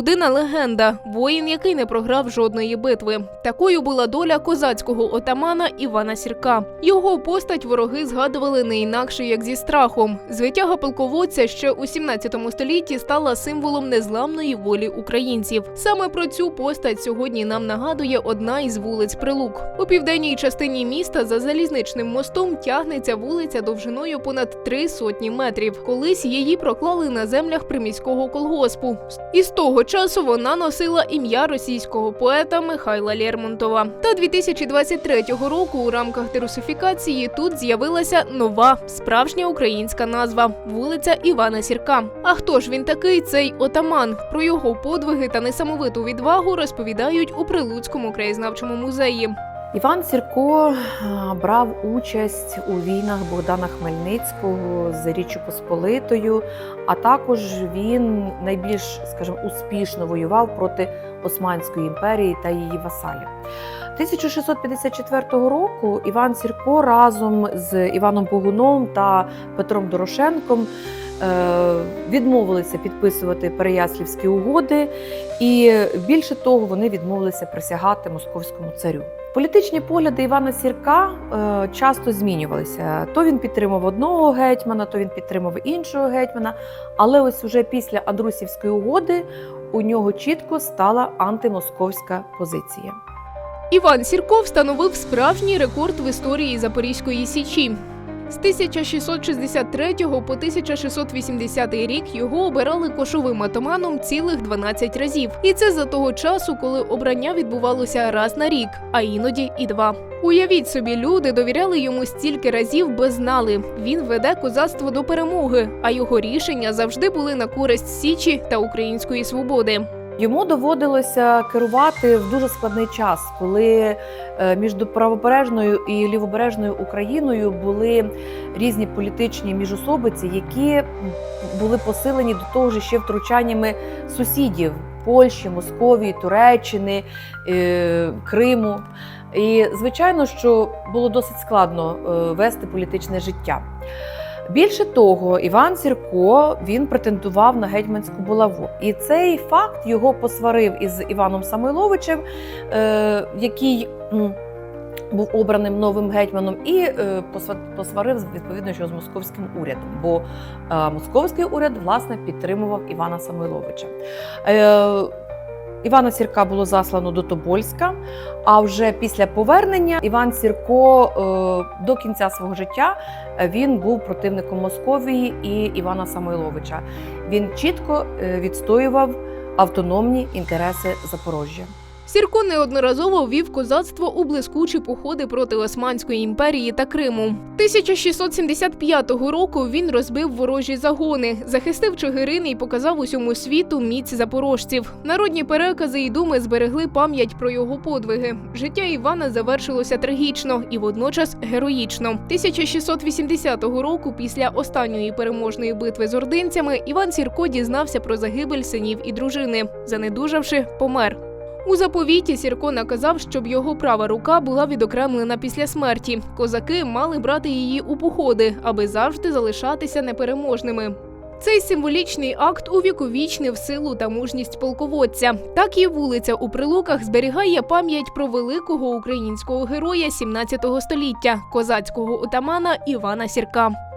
Людина легенда, воїн, який не програв жодної битви. Такою була доля козацького отамана Івана Сірка. Його постать вороги згадували не інакше, як зі страхом. Звитяга полководця ще у 17 столітті стала символом незламної волі українців. Саме про цю постать сьогодні нам нагадує одна із вулиць Прилук. У південній частині міста за залізничним мостом тягнеться вулиця довжиною понад три сотні метрів. Колись її проклали на землях приміського колгоспу. І того часу вона носила ім'я російського поета Михайла Лермонтова. Та 2023 року у рамках дерусифікації тут з'явилася нова справжня українська назва вулиця Івана Сірка. А хто ж він такий? Цей отаман? Про його подвиги та несамовиту відвагу розповідають у Прилуцькому краєзнавчому музеї. Іван Сірко брав участь у війнах Богдана Хмельницького з Річчю Посполитою, а також він найбільш, скажімо, успішно воював проти Османської імперії та її васалів. 1654 року Іван Сірко разом з Іваном Богуном та Петром Дорошенком е, відмовилися підписувати Переяслівські угоди, і більше того, вони відмовилися присягати московському царю. Політичні погляди Івана Сірка е, часто змінювалися. То він підтримав одного гетьмана, то він підтримав іншого гетьмана. Але ось уже після Андрусівської угоди у нього чітко стала антимосковська позиція. Іван Сірко встановив справжній рекорд в історії Запорізької січі. З 1663 по 1680 рік його обирали кошовим атаманом цілих 12 разів. І це за того часу, коли обрання відбувалося раз на рік, а іноді і два. Уявіть собі, люди довіряли йому стільки разів, бо знали, він веде козацтво до перемоги, а його рішення завжди були на користь січі та української свободи. Йому доводилося керувати в дуже складний час, коли е, між правобережною і лівобережною Україною були різні політичні міжособиці, які були посилені до того ж ще втручаннями сусідів Польщі, Московії, Туреччини, е, Криму. І звичайно, що було досить складно е, вести політичне життя. Більше того, Іван Сірко він претендував на гетьманську булаву, і цей факт його посварив із Іваном Самойловичем, е, який м, був обраним новим гетьманом, і е, посва- посварив відповідно що з московським урядом, бо е, московський уряд власне підтримував Івана Самойловича. Івана Сірка було заслано до Тобольська. А вже після повернення Іван Сірко е, до кінця свого життя е, він був противником Московії і Івана Самойловича. Він чітко е, відстоював автономні інтереси Запорожжя. Сірко неодноразово вів козацтво у блискучі походи проти Османської імперії та Криму. 1675 року він розбив ворожі загони, захистив Чигирин і показав усьому світу міць запорожців. Народні перекази і думи зберегли пам'ять про його подвиги. Життя Івана завершилося трагічно і водночас героїчно. 1680 року, після останньої переможної битви з ординцями, Іван Сірко дізнався про загибель синів і дружини. Занедужавши, помер. У заповіті Сірко наказав, щоб його права рука була відокремлена після смерті. Козаки мали брати її у походи, аби завжди залишатися непереможними. Цей символічний акт увіковічнив силу та мужність полководця. Так і вулиця у Прилуках зберігає пам'ять про великого українського героя 17 століття, козацького отамана Івана Сірка.